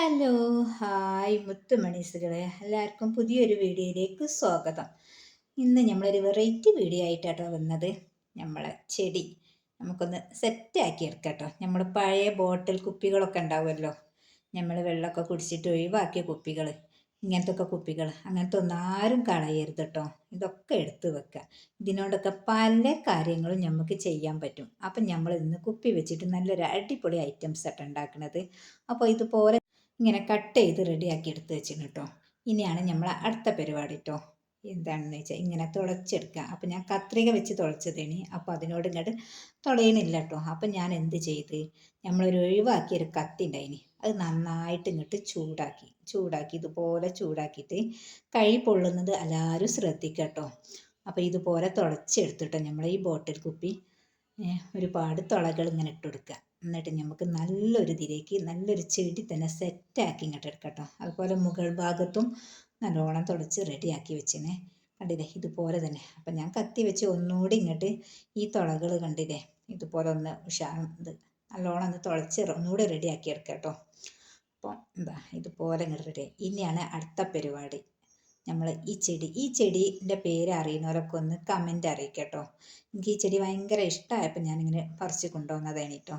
Hello hi മുത്തുമണീസുകളെ. എല്ലാവർക്കും പുതിയൊരു വീഡിയോയിലേക്ക് സ്വാഗതം. ഇന്ന് നമ്മളൊരു വെറൈറ്റി വീഡിയോ ആയിട്ടാട്ടോ വന്നത്. നമ്മളെ ചെടി നമുക്കൊന്ന് സെറ്റാക്കി എടുക്കട്ടോ. നമ്മൾ പഴയ ബോട്ടിൽ കുപ്പികളൊക്കെ ഉണ്ടാവുമല്ലോ. നമ്മൾ വെള്ളമൊക്കെ കുടിച്ചിട്ട് ഒഴിവാക്കിയ കുപ്പികൾ ഇങ്ങനത്തെ ഒക്കെ കുപ്പികൾ അങ്ങനത്തെ ഒന്നും ആരും കളയരുത് കേട്ടോ ഇതൊക്കെ എടുത്തു വെക്കുക. ഇതിനോടൊക്കെ പല കാര്യങ്ങളും നമുക്ക് ചെയ്യാൻ പറ്റും. അപ്പം നമ്മൾ ഇന്ന് കുപ്പി വെച്ചിട്ട് നല്ലൊരു അടിപൊളി ഐറ്റംസ് ആയിട്ട് ഉണ്ടാക്കുന്നത് അപ്പോൾ ഇതുപോലെ ഇങ്ങനെ കട്ട് ചെയ്ത് റെഡിയാക്കി എടുത്ത് വെച്ചിന് കേട്ടോ ഇനിയാണ് നമ്മൾ അടുത്ത പരിപാടി കേട്ടോ എന്താണെന്ന് വെച്ചാൽ ഇങ്ങനെ തുളച്ചെടുക്കുക അപ്പം ഞാൻ കത്രിക വെച്ച് തുളച്ചതേണി അപ്പോൾ അതിനോട് ഇങ്ങോട്ട് തുളയണില്ല കേട്ടോ അപ്പം ഞാൻ എന്ത് ചെയ്ത്? നമ്മളൊരു ഒഴിവാക്കിയൊരു കത്തി ഉണ്ടായിനി അത് നന്നായിട്ട് ഇങ്ങോട്ട് ചൂടാക്കി. ചൂടാക്കി ഇതുപോലെ ചൂടാക്കിയിട്ട് കഴി പൊള്ളുന്നത് എല്ലാവരും ശ്രദ്ധിക്കുക കേട്ടോ അപ്പോൾ ഇതുപോലെ തുളച്ചെടുത്തിട്ടോ നമ്മൾ ഈ ബോട്ടിൽ കുപ്പി ഒരുപാട് തുളകൾ ഇങ്ങനെ ഇട്ട് കൊടുക്കുക എന്നിട്ട് നമുക്ക് നല്ലൊരു തിരക്ക് നല്ലൊരു ചെടി തന്നെ സെറ്റാക്കി ഇങ്ങോട്ട് എടുക്കട്ടോ. കേട്ടോ അതുപോലെ മുകൾ ഭാഗത്തും നല്ലോണം തുടച്ച് റെഡിയാക്കി വെച്ചിനെ. കണ്ടില്ലേ? ഇതുപോലെ തന്നെ. അപ്പം ഞാൻ കത്തി വെച്ച് ഒന്നുകൂടി ഇങ്ങോട്ട് ഈ തുളകൾ കണ്ടില്ലേ? ഇതുപോലെ ഒന്ന് ഉഷാ ഇത് നല്ലോണം ഒന്ന് തുളച്ച് ഒന്നുകൂടി റെഡിയാക്കി എടുക്കാം അപ്പോൾ അപ്പം എന്താ? ഇതുപോലെ ഇങ്ങോട്ട് റെഡി ഇനിയാണ് അടുത്ത പരിപാടി. നമ്മൾ ഈ ചെടി ഈ ചെടീന്റെ പേര് അറിയുന്നവരൊക്കെ ഒന്ന് കമന്റ് അറിയിക്കട്ടോ. എനിക്ക് ഈ ചെടി ഭയങ്കര ഇഷ്ടമായപ്പോൾ ഞാനിങ്ങനെ പറിച്ച് കൊണ്ടുവന്നതാണ് കേട്ടോ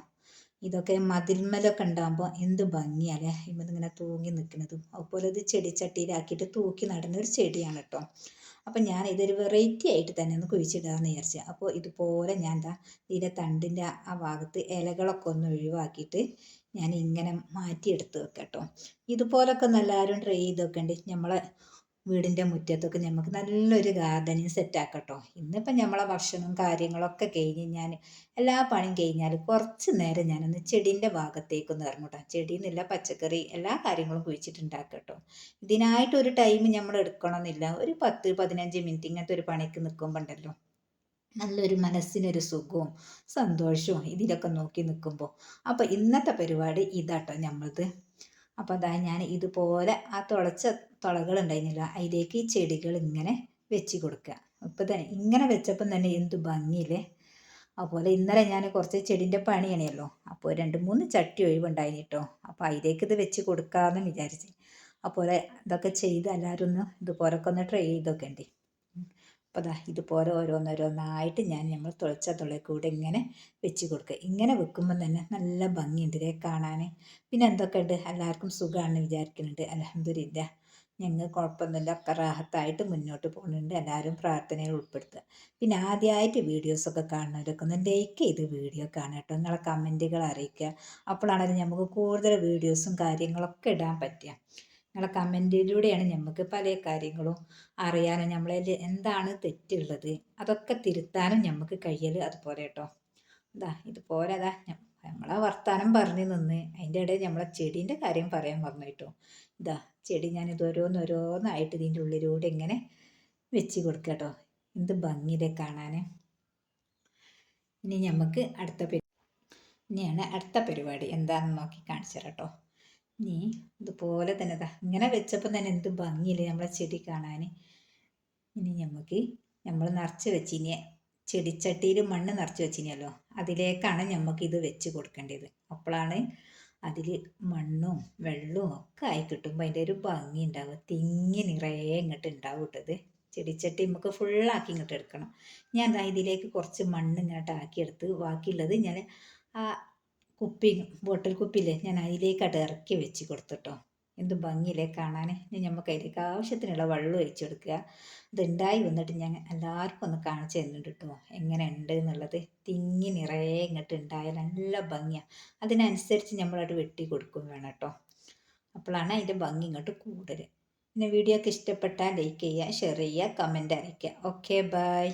ഇതൊക്കെ മതിൽമലൊക്കെ ഉണ്ടാകുമ്പോൾ എന്ത് ഭംഗിയല്ലേ? ഇങ്ങനെ തൂങ്ങി നിൽക്കുന്നതും അതുപോലെ ഇത് ചെടിച്ചട്ടിയിലാക്കിയിട്ട് തൂക്കി നടുന്ന ഒരു ചെടിയാണ് കേട്ടോ. അപ്പം ഞാൻ ഇതൊരു വെറൈറ്റി ആയിട്ട് തന്നെ ഒന്ന് കുഴിച്ചിടാമെന്ന് വിചാരിച്ചു. അപ്പോൾ ഇതുപോലെ ഞാൻ എന്താ ഇതിന്റെ തണ്ടിന്റെ ആ ഭാഗത്ത് ഇലകളൊക്കെ ഒന്ന് ഒഴിവാക്കിയിട്ട് ഞാൻ ഇങ്ങനെ മാറ്റിയെടുത്ത് വെക്കാം കേട്ടോ ഇതുപോലൊക്കെ ഒന്ന് എല്ലാവരും ട്രൈ ചെയ്ത് വെക്കണ്ടേ നമ്മളെ വീടിന്റെ മുറ്റത്തൊക്കെ നമുക്ക് നല്ലൊരു ഗാർഡനിങ് സെറ്റാക്കട്ടോ. ഇന്നിപ്പം നമ്മളെ ഭക്ഷണവും കാര്യങ്ങളൊക്കെ കഴിഞ്ഞ് ഞാൻ എല്ലാ പണിയും കഴിഞ്ഞാൽ കുറച്ച് നേരം ഞാനൊന്ന് ചെടീന്റെ ഭാഗത്തേക്കൊന്ന് ഇറങ്ങൂട്ടോ. ചെടി എന്നില്ല പച്ചക്കറി എല്ലാ കാര്യങ്ങളും കുഴിച്ചിട്ടുണ്ടാക്കട്ടോ. ഇതിനായിട്ട് ഒരു ടൈം നമ്മൾ എടുക്കണമെന്നില്ല ഒരു പത്ത് പതിനഞ്ച് മിനിറ്റ് ഇങ്ങനത്തെ ഒരു പണിക്ക് നിൽക്കുമ്പോൾ ഉണ്ടല്ലോ നല്ലൊരു മനസ്സിനൊരു സുഖവും സന്തോഷവും ഇതിലൊക്കെ നോക്കി നിൽക്കുമ്പോൾ അപ്പോൾ ഇന്നത്തെ പരിപാടി ഇതാട്ടോ നമ്മളത് അപ്പോൾ അതാ ഞാൻ ഇതുപോലെ ആ തുളച്ച തുളകൾ ഉണ്ടായിരുന്നില്ല. അതിലേക്ക് ഈ ചെടികൾ ഇങ്ങനെ വെച്ച് കൊടുക്കുക. ഇപ്പോൾ തന്നെ ഇങ്ങനെ വെച്ചപ്പം തന്നെ എന്ത് ഭംഗിയില്ലേ? അതുപോലെ ഇന്നലെ ഞാൻ കുറച്ച് ചെടിന്റെ പണിയാണല്ലോ. അപ്പോൾ രണ്ട് മൂന്ന് ചട്ടി ഒഴിവുണ്ടായിന് കേട്ടോ അപ്പോൾ അതിലേക്ക് ഇത് വെച്ച് കൊടുക്കാമെന്ന് വിചാരിച്ച്. അപ്പോൾ ഇതൊക്കെ ചെയ്ത് എല്ലാവരും ഒന്ന് ഇതുപോലൊക്കെ ഒന്ന് ട്രൈ ചെയ്തൊക്കെ ഉണ്ട് അപ്പോൾ ദാ ഇതുപോലെ ഓരോന്നോരോന്നായിട്ട് ഞാൻ നമ്മൾ തുളച്ച തുളയിൽ കൂടെ ഇങ്ങനെ വെച്ച് കൊടുക്കുക. ഇങ്ങനെ വെക്കുമ്പോൾ തന്നെ നല്ല ഭംഗിയുണ്ട് ഇതേ കാണാൻ പിന്നെ എന്തൊക്കെ ഉണ്ട് എല്ലാവർക്കും സുഖമാണെന്ന് വിചാരിക്കുന്നുണ്ട്. അലഹമില്ല ഞങ്ങൾ കുഴപ്പമൊന്നുമില്ല. ഒക്കെ റാഹത്തായിട്ട് മുന്നോട്ട് പോകുന്നുണ്ട്. എല്ലാവരും പ്രാർത്ഥനയിൽ ഉൾപ്പെടുത്തുക. പിന്നെ ആദ്യമായിട്ട് വീഡിയോസൊക്കെ കാണുന്നവരൊക്കെ ഒന്ന് ലൈക്ക് ചെയ്ത് വീഡിയോ കാണുക കേട്ടോ. നിങ്ങളെ കമന്റുകൾ അറിയിക്കുക. അപ്പോഴാണത് നമുക്ക് കൂടുതൽ വീഡിയോസും കാര്യങ്ങളൊക്കെ ഇടാൻ പറ്റുക. നിങ്ങളെ കമന്റിലൂടെയാണ് നമുക്ക് പല കാര്യങ്ങളും അറിയാനും നമ്മളെ എന്താണ് തെറ്റുള്ളത്. അതൊക്കെ തിരുത്താനും നമുക്ക് കഴിയൽ അതുപോലെ കേട്ടോ ഇതാ ഇതുപോലെ അതാ നമ്മളെ വർത്താനം പറഞ്ഞു നിന്ന് അതിന്റെ ഇടയിൽ നമ്മളെ ചെടീന്റെ കാര്യം പറയാൻ പറഞ്ഞു കേട്ടോ ഇതാ ചെടി ഞാൻ ഇതോരോന്നോരോന്നായിട്ട് ഇതിന്റെ ഉള്ളിലൂടെ ഇങ്ങനെ വെച്ച് കൊടുക്കുക കേട്ടോ എന്ത് ഭംഗിയിലെ കാണാൻ ഇനി നമുക്ക് അടുത്ത ഇനിയാണ് അടുത്ത പരിപാടി എന്താണെന്ന് നോക്കി കാണിച്ചു തരാം കേട്ടോ നീ ഇതുപോലെ തന്നെ ദാ ഇങ്ങനെ വെച്ചപ്പോൾ തന്നെ എന്ത് ഭംഗിയില്ലേ നമ്മളെ ചെടി കാണാൻ ഇനി നമുക്ക് നമ്മൾ നിറച്ച് വെച്ചിനി ചെടിച്ചട്ടിയിൽ മണ്ണ് നിറച്ച് വെച്ചിനല്ലോ അതിലേക്കാണ് നമുക്ക് ഇത് വെച്ച് കൊടുക്കേണ്ടത്. അപ്പോഴാണ് അതിൽ മണ്ണും വെള്ളവും ഒക്കെ ആയി കിട്ടുമ്പോൾ അതിന്റെ ഒരു ഭംഗി ഉണ്ടാവുക. തിങ്ങി നിറയെ ഇങ്ങോട്ട് ഉണ്ടാവും ഇട്ടത് ചെടിച്ചട്ടി നമുക്ക് ഫുള്ളാക്കി ഇങ്ങോട്ട് എടുക്കണം. ഞാൻ ഇതിലേക്ക് കുറച്ച് മണ്ണ് ഇങ്ങോട്ട് ആക്കിയെടുത്ത് ബാക്കിയുള്ളത് ഞാൻ ആ കുപ്പി ബോട്ടിൽ കുപ്പിയില്ലേ? ഞാൻ അതിലേക്കട്ട് ഇറക്കി വെച്ച് കൊടുത്തിട്ടോ. എന്ത് ഭംഗിയില്ലേ കാണാൻ ഇനി നമുക്ക് അതിലേക്ക് ആവശ്യത്തിനുള്ള വെള്ളം ഒഴിച്ചു കൊടുക്കുക. ഇതുണ്ടായി വന്നിട്ട് ഞാൻ എല്ലാവർക്കും ഒന്ന് കാണിച്ചു തരുന്നുണ്ട് കേട്ടോ. എങ്ങനെ ഉണ്ട് എന്നുള്ളത്. തിങ്ങി നിറയെ ഇങ്ങോട്ട് ഉണ്ടായാൽ നല്ല ഭംഗിയാണ് അതിനനുസരിച്ച് നമ്മളത് വെട്ടി കൊടുക്കും വേണം കേട്ടോ. അപ്പോഴാണ് അതിന്റെ ഭംഗി ഇങ്ങോട്ട് കൂടുതൽ പിന്നെ വീഡിയോ ഒക്കെ ഇഷ്ടപ്പെട്ടാൽ ലൈക്ക് ചെയ്യുക ഷെയർ ചെയ്യുക കമന്റ് അറിയിക്കുക ഓക്കെ ബൈ.